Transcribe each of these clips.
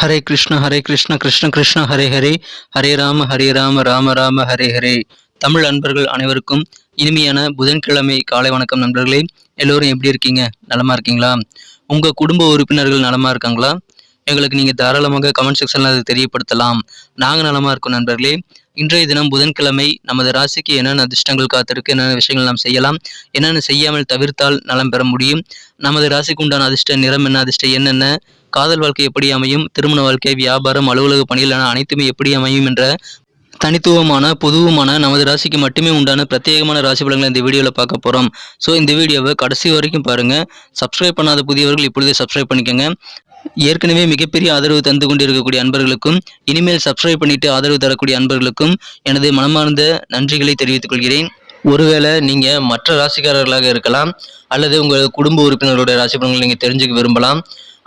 ஹரே கிருஷ்ண ஹரே கிருஷ்ண கிருஷ்ண கிருஷ்ண ஹரே ஹரே. ஹரே ராம ஹரே ராம ராம ராம ஹரே ஹரே. தமிழ் அன்பர்கள் அனைவருக்கும் இனிமையான புதன்கிழமை காலை வணக்கம் நண்பர்களே. எல்லோரும் எப்படி இருக்கீங்க? நலமா இருக்கீங்களா? உங்க குடும்ப உறுப்பினர்கள் நலமா இருக்காங்களா? எங்களுக்கு நீங்க தாராளமாக கமெண்ட் செக்ஷன்ல அதை தெரியப்படுத்தலாம். நாங்க நலமா இருக்கோம் நண்பர்களே. இன்றைய தினம் புதன்கிழமை நமது ராசிக்கு என்னென்ன அதிர்ஷ்டங்கள் காத்திருக்கு என்னென்ன விஷயங்கள் நாம் செய்யலாம் என்னென்ன செய்யாமல் தவிர்த்தால் நலம் பெற முடியும் நமது ராசிக்கு உண்டான அதிர்ஷ்ட நிறம் என்ன அதிர்ஷ்ட என்னென்ன காதல் வாழ்க்கை எப்படி அமையும்? திருமண வாழ்க்கை வியாபாரம் அலுவலக பணிகள் என அனைத்துமே எப்படி அமையும் என்ற தனித்துவமான பொதுவுமான நமது ராசிக்கு மட்டுமே உண்டான பிரத்யேகமான ராசி பலன்களை இந்த வீடியோவில் பார்க்க போகிறோம் ஸோ இந்த வீடியோவை கடைசி வரைக்கும் பாருங்கள் சப்ஸ்கிரைப் பண்ணாத புதியவர்கள் இப்பொழுதே சப்ஸ்கிரைப் பண்ணிக்கோங்க. ஏற்கனவே மிகப்பெரிய ஆதரவு தந்து கொண்டிருக்கக்கூடிய அன்பர்களுக்கும் இனிமேல் சப்ஸ்கிரைப் பண்ணிட்டு ஆதரவு தரக்கூடிய அன்பர்களுக்கும் எனது மனமார்ந்த நன்றிகளை தெரிவித்துக் கொள்கிறேன். ஒருவேளை நீங்கள் மற்ற ராசிக்காரர்களாக இருக்கலாம் அல்லது உங்கள் குடும்ப உறுப்பினர்களுடைய ராசி பலன்களை நீங்கள் தெரிஞ்சுக்க விரும்பலாம்.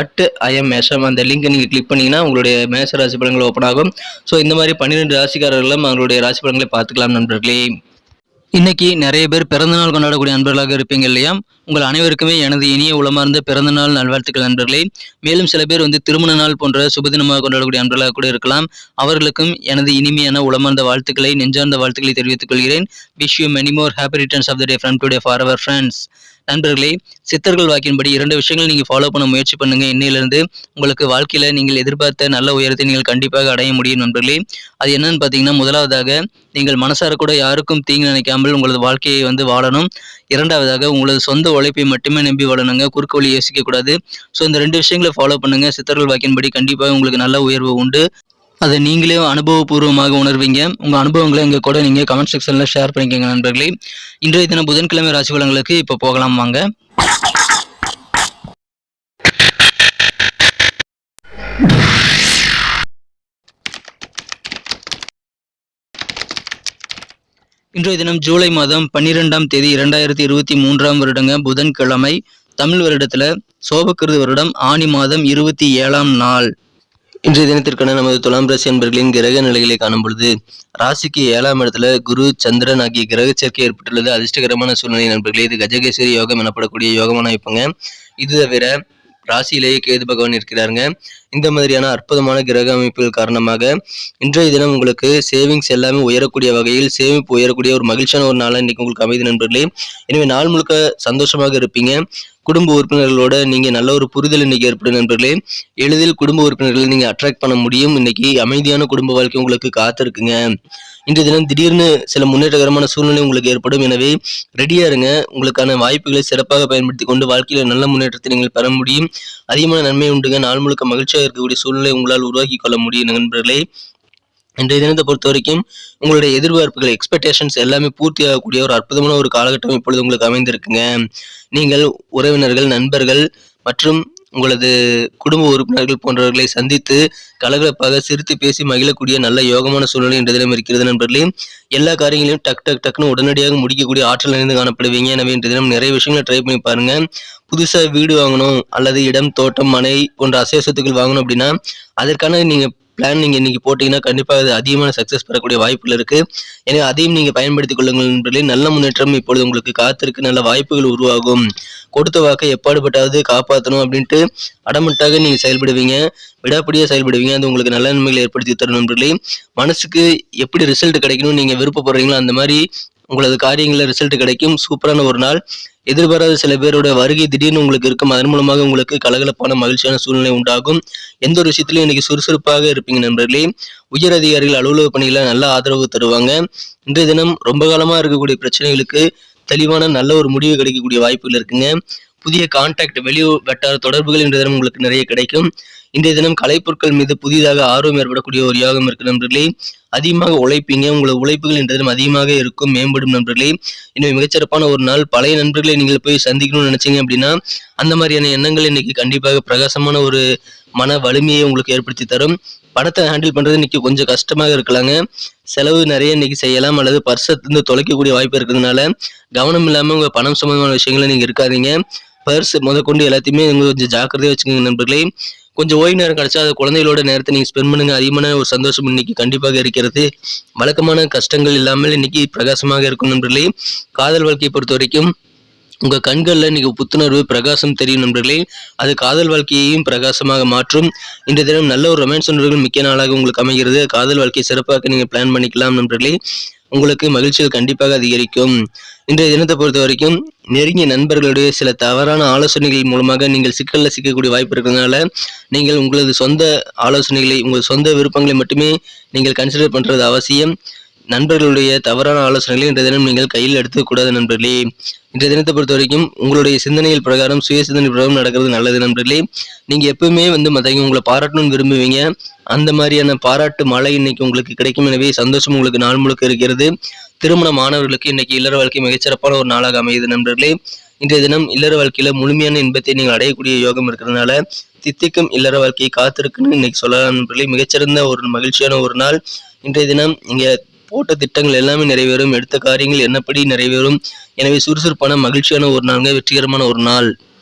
அட் ஐஎம் மேஷம் அந்த லிங்கை நீங்கள் கிளிக் பண்ணிங்கன்னா உங்களுடைய மேஷ ராசி பலன்கள் ஓப்பன் ஆகும். ஸோ இந்த மாதிரி பன்னிரெண்டு ராசிக்காரர்களும் அவங்களுடைய ராசி பலன்களை பார்த்துக்கலாம் நண்பர்களே. இன்னைக்கு நிறைய பேர் பிறந்தநாள் கொண்டாடக்கூடிய நண்பர்களாக இருப்பீங்க இல்லையா? உங்கள் அனைவருக்குமே எனது இனிய உளமார்ந்த பிறந்தநாள் நல்வாழ்த்துக்கள் நண்பர்களே. மேலும் சில பேர் வந்து திருமண நாள் போன்ற சுபதினமாக கொண்டாடக்கூடிய நண்பர்களாக கூட இருக்கலாம். அவர்களுக்கும் எனது இனிமையான உளமார்ந்த வாழ்த்துக்களை நெஞ்சார்ந்த வாழ்த்துக்களை தெரிவித்துக் கொள்கிறேன். Wish you many more happy returns of the day from today for our friends நண்பர்களே சித்தர்கள் வாக்கின்படி இரண்டு விஷயங்கள் நீங்கள் ஃபாலோ பண்ண முயற்சி பண்ணுங்க. இன்னையிலிருந்து உங்களுக்கு வாழ்க்கையில் நீங்கள் எதிர்பார்த்த நல்ல உயரத்தை நீங்கள் கண்டிப்பாக அடைய முடியும் நண்பர்களே. அது என்னன்னு பார்த்தீங்கன்னா முதலாவதாக நீங்கள் மனசார கூட யாருக்கும் தீங்கு நினைக்காமல் உங்களது வாழ்க்கையை வந்து வாழணும். இரண்டாவதாக உங்களது சொந்த உழைப்பை மட்டுமே நம்பி வாழணுங்க. குறுக்கு வழி யோசிக்கக்கூடாது. ஸோ இந்த ரெண்டு விஷயங்களை ஃபாலோ பண்ணுங்க. சித்தர்கள் வாக்கின்படி கண்டிப்பாக உங்களுக்கு நல்ல உயர்வு உண்டு. அதை நீங்களே அனுபவபூர்வமாக உணர்வீங்க. உங்கள் அனுபவங்களை எங்கள் கூட நீங்கள் கமெண்ட் செக்ஷனில் ஷேர் பண்ணிக்கோங்க நண்பர்களே. இன்றைய தினம் புதன்கிழமை ராசி பலன்களுக்கு இப்போ போகலாம் வாங்க. இன்றைய தினம் ஜூலை மாதம் பன்னிரெண்டாம் தேதி இரண்டாயிரத்தி இருபத்தி மூன்றாம் வருடங்க புதன்கிழமை. தமிழ் வருடத்தில் சோபக்கிருது வருடம் ஆனி மாதம் இருபத்தி ஏழாம் நாள். இன்றைய தினத்திற்கான நமது துலாம் ராசி அன்பர்களின் கிரக நிலைகளை காணும் பொழுது ராசிக்கு ஏழாம் இடத்துல குரு சந்திரன் ஆகிய கிரக சேர்க்கை ஏற்பட்டுள்ளது. அதிர்ஷ்டகரமான சூழ்நிலை நண்பர்களே இது கஜகேஸ்வரி யோகம் எனப்படக்கூடிய யோகமான வைப்பங்க இது தவிர ராசியிலேயே கேது பகவான் இருக்கிறாருங்க. இந்த மாதிரியான அற்புதமான கிரக அமைப்புகள் காரணமாக இன்றைய தினம் உங்களுக்கு சேவிங்ஸ் எல்லாமே உயரக்கூடிய வகையில் சேமிப்பு உயரக்கூடிய ஒரு மகிழ்ச்சியான ஒரு நாளாக இன்னைக்கு உங்களுக்கு அமைதி நண்பர்களே. எனவே நாள் முழுக்க சந்தோஷமாக இருப்பீங்க. குடும்ப உறுப்பினர்களோட நீங்கள் நல்ல ஒரு புரிதல் இன்னைக்கு ஏற்படும் நண்பர்களே. எளிதில் குடும்ப உறுப்பினர்களை நீங்கள் அட்ராக்ட் பண்ண முடியும். இன்னைக்கு அமைதியான குடும்ப வாழ்க்கை உங்களுக்கு காத்திருக்குங்க. இன்றைய தினம் திடீர்னு சில முன்னேற்றகரமான சூழ்நிலை உங்களுக்கு ஏற்படும். எனவே ரெடியா இருங்க. உங்களுக்கான வாய்ப்புகளை சிறப்பாக பயன்படுத்தி கொண்டு வாழ்க்கையில் நல்ல முன்னேற்றத்தை நீங்கள் பெற முடியும். அதிகமான நன்மை உண்டுங்க. நாள் முழுக்க மகிழ்ச்சியாக இருக்கக்கூடிய சூழ்நிலை உங்களால் உருவாக்கி கொள்ள முடியும் நண்பர்களே. இன்றைய தினத்தை பொறுத்த வரைக்கும் உங்களுடைய எதிர்பார்ப்புகள் எக்ஸ்பெக்டேஷன்ஸ் எல்லாமே பூர்த்தி ஆகக்கூடிய ஒரு அற்புதமான ஒரு காலகட்டம் இப்பொழுது உங்களுக்கு அமைந்திருக்குங்க. நீங்கள் உறவினர்கள் நண்பர்கள் மற்றும் உங்களது குடும்ப உறுப்பினர்கள் போன்றவர்களை சந்தித்து கலகலப்பாக சிரித்து பேசி மகிழக்கூடிய நல்ல யோகமான சூழ்நிலை இன்றைய தினம் இருக்கிறது நண்பர்களே. எல்லா காரியங்களையும் டக் டக் டக்குன்னு உடனடியாக முடிக்கக்கூடிய ஆற்றல் நிறைந்து காணப்படுவீங்க. எனவே இன்றைய தினம் நிறைய விஷயங்களை ட்ரை பண்ணி பாருங்க. புதுசாக வீடு வாங்கணும் அல்லது இடம் தோட்டம் மனை போன்ற அசைய சொத்துக்கள் வாங்கணும் அப்படின்னா அதற்கான நீங்கள் பிளான் நீங்கள் இன்றைக்கி போட்டிங்கன்னா கண்டிப்பாக அது அதிகமான சக்ஸஸ் பெறக்கூடிய வாய்ப்புகள் இருக்குது எனவே அதையும் நீங்கள் பயன்படுத்திக் கொள்ளுங்கள் நண்பர்களே. நல்ல முன்னேற்றம் இப்பொழுது உங்களுக்கு காத்திருக்கு. நல்ல வாய்ப்புகள் உருவாகும். கொடுத்த வாக்கை எப்பாடுபட்டாவது காப்பாற்றணும் அப்படின்ட்டு அடமட்டாக நீங்கள் செயல்படுவீங்க. விடாப்படியாக செயல்படுவீங்க. அது உங்களுக்கு நல்ல நன்மைகளை ஏற்படுத்தி தரும் நண்பர்களே. மனசுக்கு எப்படி ரிசல்ட் கிடைக்கணும்னு நீங்கள் விருப்பப்படுறீங்களோ அந்த மாதிரி உங்களது காரியங்களில் ரிசல்ட் கிடைக்கும். சூப்பரான ஒரு நாள். எதிர்பாராத சில பேரோட வருகை திடீர்னு உங்களுக்கு இருக்கும். அதன் மூலமாக உங்களுக்கு கலகலப்பான மகிழ்ச்சியான சூழ்நிலை உண்டாகும். எந்த ஒரு விஷயத்திலையும் இன்னைக்கு சுறுசுறுப்பாக இருப்பீங்க நண்பர்களே. உயர் அதிகாரிகள் அலுவலக பணிகளை நல்ல ஆதரவு தருவாங்க. இன்றைய தினம் ரொம்ப காலமாக இருக்கக்கூடிய பிரச்சனைகளுக்கு தெளிவான நல்ல ஒரு முடிவு கிடைக்கக்கூடிய வாய்ப்புகள் இருக்குங்க. புதிய கான்டாக்ட் வெளியூர் வட்டார தொடர்புகள் இன்றைய தினம் உங்களுக்கு நிறைய கிடைக்கும். இன்றைய தினம் கலைப்பொருட்கள் மீது புதிதாக ஆர்வம் ஏற்படக்கூடிய ஒரு யோகம் இருக்கு நண்பர்களே. அதிகமாக உழைப்பீங்க உங்களோட உழைப்புகள் இன்றைய தினம் அதிகமாக இருக்கும் மேம்படும் நண்பர்களே. இன்னும் மிகச்சிறப்பான ஒரு நாள். பழைய நண்பர்களை நீங்கள் போய் சந்திக்கணும்னு நினைச்சீங்க அப்படின்னா அந்த மாதிரியான எண்ணங்கள் இன்னைக்கு கண்டிப்பாக பிரகாசமான ஒரு மன வலிமையை உங்களுக்கு ஏற்படுத்தி தரும். பணத்தை ஹேண்டில் பண்ணுறது இன்னைக்கு கொஞ்சம் கஷ்டமாக இருக்கலாங்க. செலவு நிறைய இன்னைக்கு செய்யலாம் அல்லது பர்ஸை தொலைக்கக்கூடிய வாய்ப்பு இருக்கிறதுனால கவனம் இல்லாமல் உங்கள் பணம் சம்பந்தமான விஷயங்களை நீங்கள் இருக்காதீங்க. பர்ஸ் முதற்கொண்டு எல்லாத்தையுமே நீங்கள் கொஞ்சம் ஜாக்கிரதையாக வச்சுக்கோங்க நண்பர்களே. கொஞ்சம் ஓய்வு நேரம் கிடைச்சா அது குழந்தைகளோட நேரத்தை நீங்க ஸ்பெண்ட் பண்ணுங்க. அதிகமான ஒரு சந்தோஷம் இன்னைக்கு கண்டிப்பாக இருக்கிறது. வழக்கமான கஷ்டங்கள் இல்லாமல் இன்னைக்கு பிரகாசமாக இருக்கும் நண்பர்களே. காதல் வாழ்க்கையை பொறுத்த வரைக்கும் உங்க கண்கள்ல இன்னைக்கு புத்துணர்வு பிரகாசம் தெரியும் நண்பர்களே. அது காதல் வாழ்க்கையையும் பிரகாசமாக மாற்றும். இன்றைய தினம் நல்ல ஒரு ரொமான்ஸ் நண்பர்கள் மிக்க நாளாக உங்களுக்கு அமைகிறது. காதல் வாழ்க்கையை சிறப்பாக நீங்க பிளான் பண்ணிக்கலாம் நண்பர்களே. உங்களுக்கு மகிழ்ச்சிகள் கண்டிப்பாக அதிகரிக்கும். இன்றைய தினத்தை பொறுத்த வரைக்கும் நெருங்கிய நண்பர்களுடைய சில தவறான ஆலோசனைகள் மூலமாக நீங்கள் சிக்கலில் சிக்கக்கூடிய வாய்ப்பு இருக்கிறதுனால நீங்கள் உங்களது சொந்த ஆலோசனைகளை உங்கள் சொந்த விருப்பங்களை மட்டுமே நீங்கள் கன்சிடர் பண்ணுறது அவசியம். நண்பர்களுடைய தவறான ஆலோசனைகளை இன்றைய தினம் நீங்கள் கையில் எடுத்துக்கூடாது நண்பர்களே. இன்றைய தினத்தை பொறுத்த வரைக்கும் உங்களுடைய சிந்தனைகள் பிரகாரம் சுய சிந்தனை பிரகாரம் நடக்கிறது நல்லது நண்பர்களே. நீங்கள் எப்பவுமே வந்து மற்றவங்க உங்களை பாராட்டணும்னு விரும்புவீங்க. அந்த மாதிரியான பாராட்டு மழை இன்னைக்கு உங்களுக்கு கிடைக்கும். எனவே சந்தோஷம் உங்களுக்கு நாள் முழுக்க இருக்கிறது. திருமண மாணவர்களுக்கு இன்னைக்கு இல்லற வாழ்க்கை மிகச்சிறப்பான ஒரு நாளாக அமையுது நண்பர்களே. இன்றைய தினம் இல்லற வாழ்க்கையில முழுமையான இன்பத்தை நீங்கள் அடையக்கூடிய யோகம் இருக்கிறதுனால தித்திக்கும் இல்லற வாழ்க்கையை காத்திருக்குன்னு இன்னைக்கு சொல்லலாம் நண்பர்களே. மிகச்சிறந்த ஒரு மகிழ்ச்சியான ஒரு நாள். இன்றைய தினம் இங்கே போட்ட திட்டங்கள் எல்லாமே நிறைவேறும் எடுத்த காரியங்கள் என்னப்படி நிறைவேறும். எனவே சுறுசுறுப்பான மகிழ்ச்சியான ஒரு நாளுங்க வெற்றிகரமான ஒரு நாள்.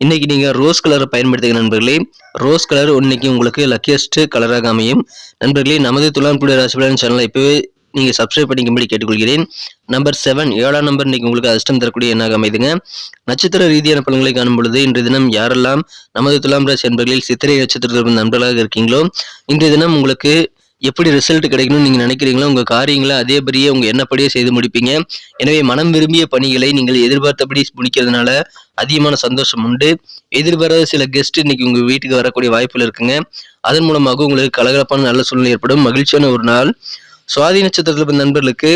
இன்னைக்கு நீங்கள் ரோஸ் கலரை பயன்படுத்துங்க நண்பர்களே. ரோஸ் கலர் இன்னைக்கு உங்களுக்கு லக்கியஸ்ட் கலராக அமையும். நண்பர்களே நமது துலான்புடைய ராசிபலன் சேனலை இப்போவே நீங்கள் சப்ஸ்கிரைப் பண்ணிக்கும்படி கேட்டுக்கொள்கிறேன். நம்பர் செவன் ஏழாம் நம்பர் இன்னைக்கு உங்களுக்கு அதிர்ஷ்டம் தரக்கூடிய எண்ணாக அமைதுங்க. நட்சத்திர ரீதியான பலன்களை காணும் பொழுது இன்றைய தினம் யாரெல்லாம் நமது துலாம் ராசி நண்பர்களில் சித்திரை நட்சத்திரத்தில் நண்பர்களாக இருக்கீங்களோ இன்றைய தினம் உங்களுக்கு எப்படி ரிசல்ட் கிடைக்கணும்னு நீங்கள் நினைக்கிறீங்களோ உங்கள் காரியங்களை அதேபடியே உங்கள் எண்ணப்படியே செய்து முடிப்பீங்க. எனவே மனம் விரும்பிய பணிகளை நீங்கள் எதிர்பார்த்தபடி முடிக்கிறதுனால அதிகமான சந்தோஷம் உண்டு. எதிர்பாராத சில கெஸ்ட் இன்னைக்கு உங்கள் வீட்டுக்கு வரக்கூடிய வாய்ப்புகள் இருக்குங்க. அதன் மூலமாக உங்களுக்கு கலகலப்பான நல்ல சூழ்நிலை ஏற்படும். மகிழ்ச்சியான ஒரு நாள். சுவாதி நட்சத்திரத்தில் பிறந்த நண்பர்களுக்கு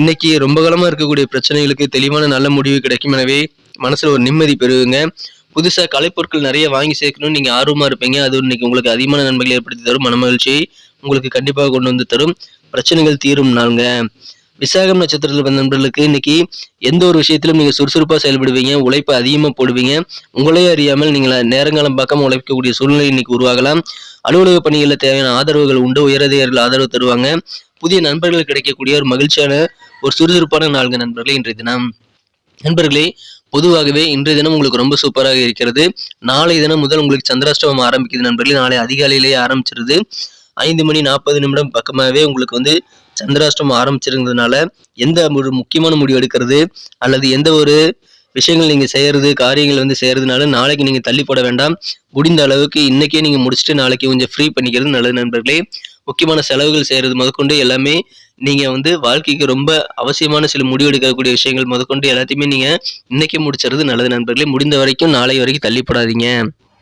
இன்னைக்கு ரொம்ப காலமாக இருக்கக்கூடிய பிரச்சனைகளுக்கு தெளிவான நல்ல முடிவு கிடைக்கும். எனவே மனசில் ஒரு நிம்மதி பெறுவீங்க புதுசாக கலைப்பொருட்கள் நிறைய வாங்கி சேர்க்கணும்னு நீங்கள் ஆர்வமாக இருப்பீங்க. அது இன்னைக்கு உங்களுக்கு அதிகமான நன்மைகளை ஏற்படுத்தி தரும். மன மகிழ்ச்சியை உங்களுக்கு கண்டிப்பாக கொண்டு வந்து தரும். பிரச்சனைகள் தீரும் நாளுங்க. விசாகம் நட்சத்திரத்தில் வந்த நண்பர்களுக்கு இன்னைக்கு எந்த ஒரு விஷயத்திலும் நீங்க சுறுசுறுப்பா செயல்படுவீங்க உழைப்பை அதிகமா போடுவீங்க. உங்களே அறியாமல் நீங்கள் நேரங்காலம் பார்க்காம உழைக்கக்கூடிய சூழ்நிலை இன்னைக்கு உருவாகலாம். அலுவலக பணிகளில் தேவையான ஆதரவுகள் உண்டு உயரதிகாரிகள் ஆதரவு தருவாங்க. புதிய நண்பர்கள் கிடைக்கக்கூடிய ஒரு மகிழ்ச்சியான ஒரு சுறுசுறுப்பான நான்கு நண்பர்களே இன்றைய தினம். நண்பர்களே பொதுவாகவே இன்றைய தினம் உங்களுக்கு ரொம்ப சூப்பராக இருக்கிறது. நாளை தினம் முதல் உங்களுக்கு சந்திராஷ்டமம் ஆரம்பிக்குது நண்பர்களே. நாளை அதிகாலையிலேயே ஆரம்பிச்சிருது. ஐந்து மணி நாற்பது நிமிடம் பக்கமாகவே உங்களுக்கு வந்து சந்திராஷ்டமம் ஆரம்பிச்சிருந்ததுனால எந்த ஒரு முக்கியமான முடிவு எடுக்கிறது? அல்லது எந்த ஒரு விஷயங்கள் நீங்கள் செய்கிறது காரியங்கள் வந்து செய்கிறதுனால நாளைக்கு நீங்கள் தள்ளி போட வேண்டாம். முடிந்த அளவுக்கு இன்றைக்கே நீங்கள் முடிச்சுட்டு நாளைக்கு கொஞ்சம் ஃப்ரீ பண்ணிக்கிறது நல்லது நண்பர்களே. முக்கியமான செலவுகள் செய்கிறது முதற்கொண்டு எல்லாமே நீங்கள் வந்து வாழ்க்கைக்கு ரொம்ப அவசியமான சில முடிவு எடுக்கக்கூடிய விஷயங்கள் முதற்கொண்டு எல்லாத்தையுமே நீங்கள் இன்றைக்கே முடிச்சுறது நல்லது நண்பர்களே. முடிந்த வரைக்கும் நாளை வரைக்கும் தள்ளி போடாதீங்க.